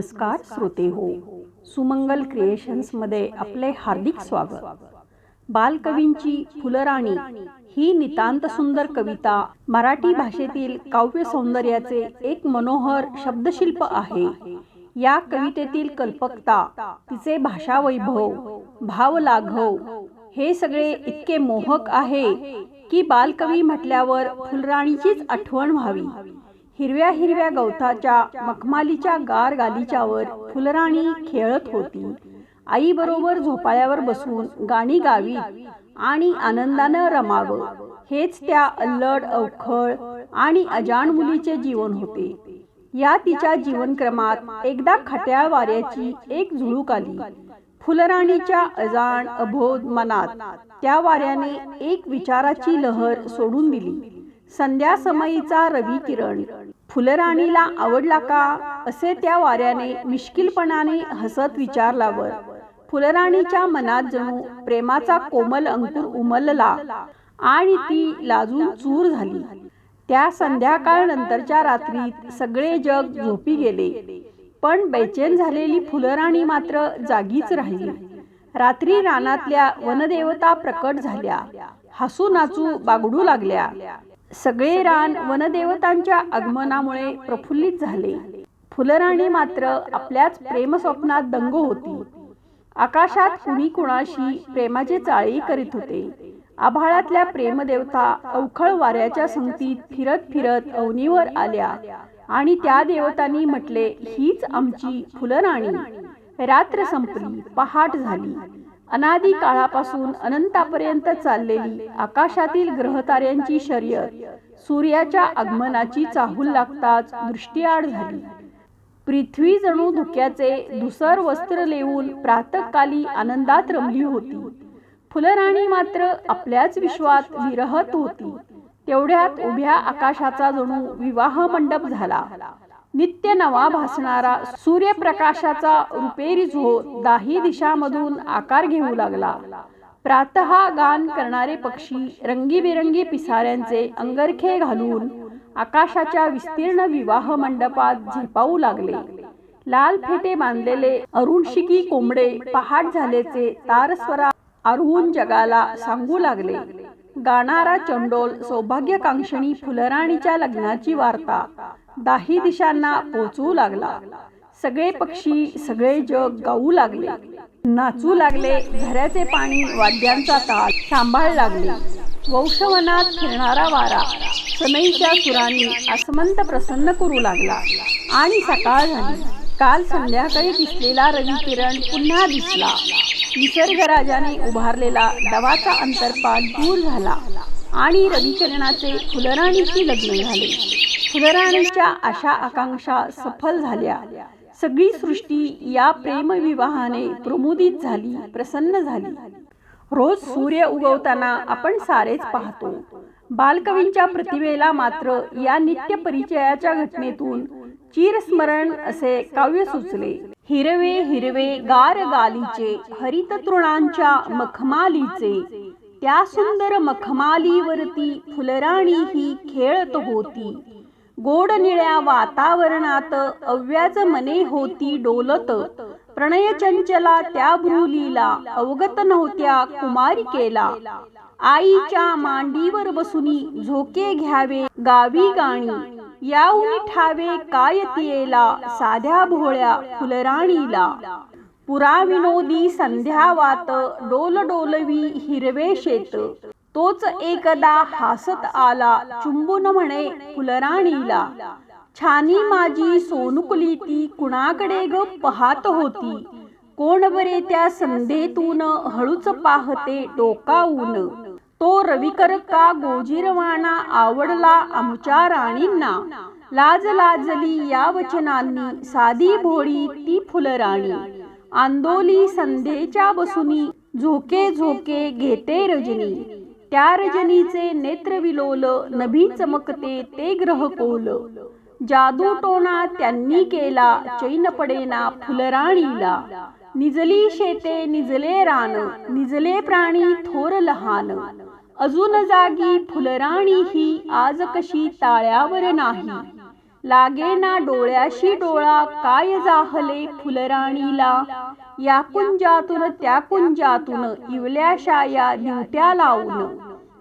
नमस्कार श्रोते हो. सुमंगल क्रिएशन्समध्ये आपले हार्दिक स्वागत. बालकवींची फुलराणी ही नितांत सुंदर कविता मराठी भाषेतील काव्य सौंदर्याचे एक मनोहर शब्दशिल्प आहे. या कवितेतील कल्पकता तिचे भाषा वैभव भाव लाघव हे सगळे इतके मोहक आहे की बालकवी म्हटल्यावर फुलराणीचीच आठवण व्हावी. हिरव्या हिरव्या गवताच्या मखमालीच्या गार गालीच्यावर फुलराणी खेळत होती. आई बरोबर झोपाळ्यावर बसून गाणी गावी आणि आनंदानं रमावं. हेच त्या अल्लड अवखळ आणि अजाण मुलीचे जीवन होते. या तिच्या जीवनक्रमात एकदा खट्याळ वाऱ्याची एक झुळूक आली. फुलराणीच्या अजाण अबोध मनात त्या वाऱ्याने एक विचाराची लहर सोडून दिली. संध्या समयीचा रवी किरण फुलराणीला आवडला का? असे त्या वाऱ्याने मिश्किलपणाने हसत विचारल्यावर फुलराणीच्या मनात जणू प्रेमाचा कोमल अंकुर उमलला आणि ती लाजून चूर झाली. त्या संध्याकाळ नंतरच्या रात्रीत सगळे जग झोपी गेले. पण बेचैन झालेली फुलराणी मात्र जागीच राहिली. रात्री रानातल्या वनदेवता प्रकट झाल्या. हसू नाचू बागडू लागल्या. सगळे रान वनदेवतांच्या आगमनामुळे प्रफुल्लित झाले. फुलराणी मात्र आपल्याच प्रेमस्वप्नात दंग होती. आकाशात कुणी कुणाशी प्रेमाचे चाळी करीत होते. आभाळातल्या प्रेमदेवता अवखळ वाऱ्याच्या संगतीत फिरत फिरत अवनीवर आल्या. आणि त्या देवतांनी म्हटले हीच आमची फुलराणी. रात्र संपली पहाट झाली. अनादी काळापासून अनंतापर्यंत चाललेली आकाशातील ग्रहताऱ्यांची शर्यत सूर्याच्या आगमनाची चाहूल लागताच दृष्टीआड झाली. पृथ्वी जणू धुक्याचे धुसर वस्त्र लेवून प्रातकाली आनंदात रमली होती. फुलराणी मात्र आपल्याच विश्वात विरहत होती. तेवढ्यात उभ्या आकाशाचा जणू विवाह मंडप झाला. नित्य नवा भासणारा सूर्यप्रकाशाचा रुपेरी झो दाही दिशामधून आकार घेऊ लागला. प्रातः गान करणारे पक्षी रंगीबेरंगी पिसाऱ्यांचे अंगरखे घालून आकाशाच्या विस्तीर्ण विवाह मंडपात झेपावू लागले. लाल फेटे बांधलेले अरुणशिकी कोंबडे पहाट झाल्याचे तारस्वरा आरवून जगाला सांगू लागले. गाणारा चंडोल सौभाग्यकांक्षणी फुलराणीच्या लग्नाची वार्ता. दाही दिशांना पोचवू लागला. सगळे पक्षी सगळे जग गाऊ लागले. नाचू लागले झऱ्याचे पाणी वाद्यांचा ताल सांभाळ लागले. वंशवनात फिरणारा वारा सनईच्या सुरांनी आसमंत प्रसन्न करू लागला. आणि सकाळ झाली. काल संध्याकाळी दिसलेला रविकिरण पुन्हा दिसला. निसर्गराजाने उभारलेला दवाचा अंतरपाठ दूर झाला. आणि रविचरणाचे फुलराणीशी लग्न झाले. फुलराणीच्या आशा आकांक्षा सफल झाल्या. सगळी सृष्टी या प्रेमविवाहाने प्रमुदित झाली प्रसन्न झाली. रोज सूर्य उगवताना आपण सारेच पाहतो. बालकवींच्या प्रतिभेला मात्र या नित्य परिचयाच्या घटनेतून चिरस्मरण असे काव्य सुचले. हिरवे हिरवे गार गालीचे हरित तृणांच्या मखमालीचे त्या सुंदर मखमालीवरती फुलराणी ही खेळत होती. गोड निळ्या वातावरणात अव्याज मने होती डोलत. प्रणय चंचला त्या भ्रुलीला अवगत नव्हत्या कुमारिकेला. आईच्या मांडीवर बसुनी झोके घ्यावे गावी गाणी. याऊन ठावे काय तियेला साध्या भोळ्या फुलराणीला. पुरा विनोदी संध्यावात डोल डोलवी हिरवे शेत. तोच एकदा हासत आला चुंबून म्हणे फुलराणीला. छानी माझी सोनुकुली ती कुणाकडे ग पाहत होती. कोण बरे त्या संधेतून हळूच पाहते डोकावून तो रविकर का गोजीरवाणा आवडला आमच्या राणींना. लाज लाजली या वचनांनी. साधी भोळी ती फुलराणी. आंदोली संध्येच्या बसुनी झोके झोके घेते रजनी. त्या रजनीचे नेत्र विलोल नभी चमकते ते ग्रह कोल. जादू टोना त्यांनी केला चैन पडेना फुलराणीला. निजली शेते निजले रान निजले प्राणी थोर लहान. अजून जागी फुलराणी ही आज कशी ताळ्यावर नाही. लागेना डोळ्याशी डोळा काय जाहले फुलराणीला? या कुंजातून त्या कुंजातून इवल्याशा या दिवट्या लावून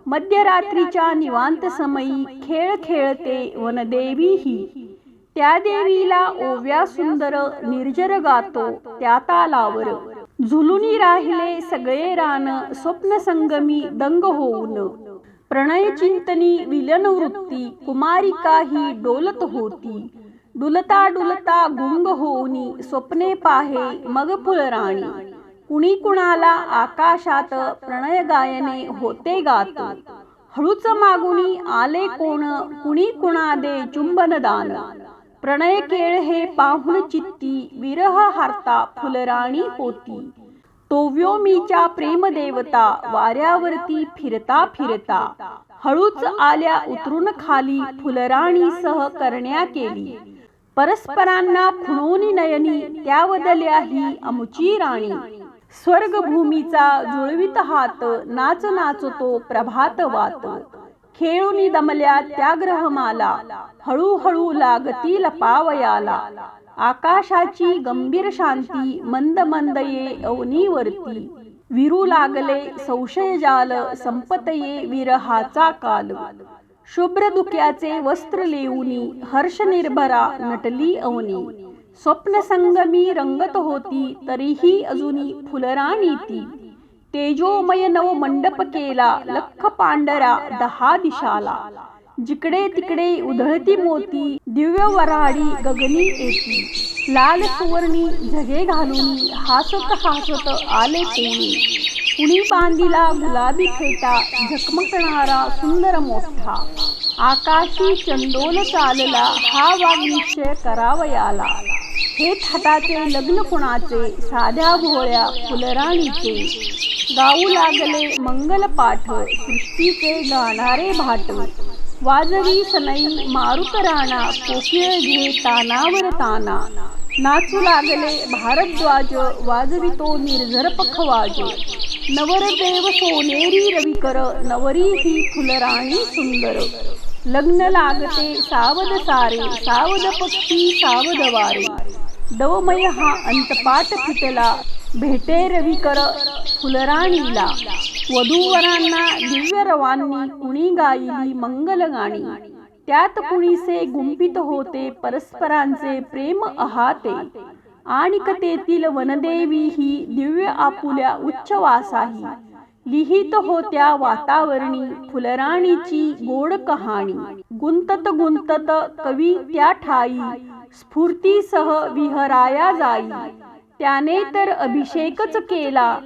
मध्यरात्रीच्या निवांत समयी खेळ खेळते वनदेवी ही त्या देवीला ओव्या सुंदर निर्जर गातो त्या तालावर. झुलुनी राहिले सगळे रान स्वप्न संगमी दंग होऊन. प्रणय चिंतनी विलन वृत्ती कुमारिका ही डोलत होती. डुलता डुलता गुंग होऊनी स्वप्ने पाहे मग फुलराणी कुणी कुणाला आकाशात प्रणय गायने होते गात. हळूच मागुनी आले कोण कुणी कुणा दे चुंबन दान प्रणय केळ हे पाहुण चित्ती विरह हारता फुलराणी होती तोव्योमीच्या प्रेमदेवता वाऱ्यावरती फिरता फिरता हळूच आल्या उतरून खाली फुलराणी सह करण्या केली. परस्परांना खुणोनी नयनी त्या वदल्या ही अमुची राणी. स्वर्गभूमीचा जुळवित हात नाच नाचतो प्रभात वात. खेळूनी दमल्या त्या ग्रहमाला हळूहळू लागतील पावयाला आकाशाची गंभीर शांती मंद मंद ये अवनीवरती. विरू लागले संशय जाल संपतये विरहाचा काल. शुभ्र दुख्याचे वस्त्र लेऊनी हर्ष निर्भरा नटली अवनी. स्वप्न संगमी रंगत होती तरीही अजुनी फुलराणी ती तेजोमय नव मंडप केला लख पांढरा दहा दिशाला. जिकडे तिकडे उधळती मोती दिव्य वराडी गगनी येती. लाल सुवर्णी झगे घालून हासत हासत आले कोणी. कुणी. बांधिला गुलाबी फेटा झकमकणारा सुंदर मोठा. आकाशी चंदोल चालला हा वाग्निश्चय करावयाला. हे थाटाचे लग्न कुणाचे? साध्या भोळ्या फुलराणीचे. गाऊ लागले मंगल पाठ सृष्टीचे गाणारे भाट. वाजवी सनई मारुत राणा कोकिळ घे तानावर ताना. नाचू लागले भारद्वाज वाजवितो निर्झर पखवाज नवरदेव सोनेरी रविकर नवरी ही फुलराणी सुंदर. लग्न लागते सावध सारे सावध पक्षी सावध वारे. दवमय हा अंतपाट फिटला भेटे रविकर फुलराणीला. वधूवरांना दिव्य रवांनी कुणी गायली मंगल गाणी. त्यात कुणीसे गुंपित होते परस्परांचे प्रेम अहाते. आणि तेथील वनदेवी ही दिव्य आपुल्या उच्चवासाही लिहित होत्या वातावरणी फुलराणीची गोड कहाणी. गुंतत गुंतत कवी त्या ठाई स्फूर्तीसह विहराया जाई. त्याने तर अभिषेकच केला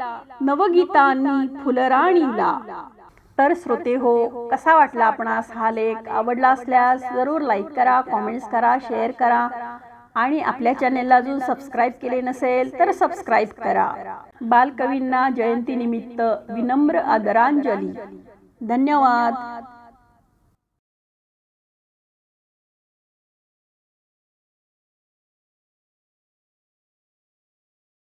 नवगीतांनी फुलराणीला. तर श्रोते हो कसा वाटला आपणास हा लेख? आवडला असल्यास जरूर लाईक करा कॉमेंट्स करा शेअर करा. आणि आपल्या चॅनेलला अजून सबस्क्राईब केले नसेल तर सबस्क्राईब करा. बालकवींना जयंतीनिमित्त विनम्र आदरांजली. धन्यवाद.